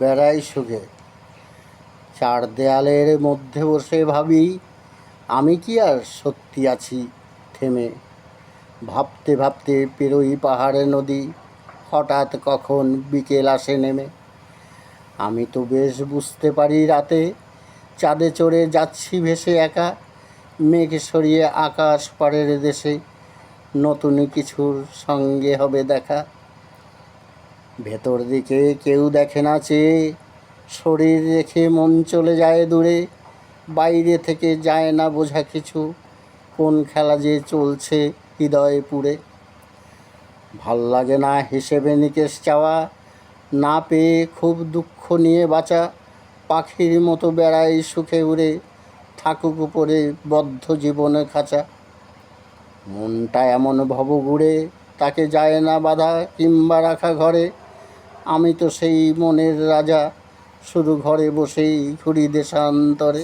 বেড়াই সুখে। চার দেয়ালের মধ্যে বসে ভাবি, আমি কি আর সত্যি আছি থেমে? ভাবতে ভাবতে পেরোই পাহাড়ে নদী, হঠাৎ কখন বিকেল আসে নেমে। আমি তো বেশ বুঝতে পারি রাতে, চাঁদে চড়ে যাচ্ছি ভেসে একা, মেঘ সরিয়ে আকাশ পাড়ের দেশে। নতুন কিছুর সঙ্গে হবে দেখা। ভেতর দিকে কেউ দেখে না চেয়ে শরীর রেখে মন চলে যায় দূরে, বাইরে থেকে যায় না বোঝা কিছু, কোন খেলা যে চলছে হৃদয়ে পুড়ে ভালো লাগে না হিসেবে নিকেশ চাওয়া, না পেয়ে খুব দুঃখ নিয়ে বাঁচা, পাখির মতো বেড়াই সুখে উড়ে থাকুক উপরে বদ্ধ জীবনে খাঁচা। মনটা এমন ভবঘুরে, তাকে যায় না বাধা কিংবা রাখা ঘরে আমি তো সেই মনের রাজা। শুধু ঘরে বসেই ঘুরি দেশান্তরে।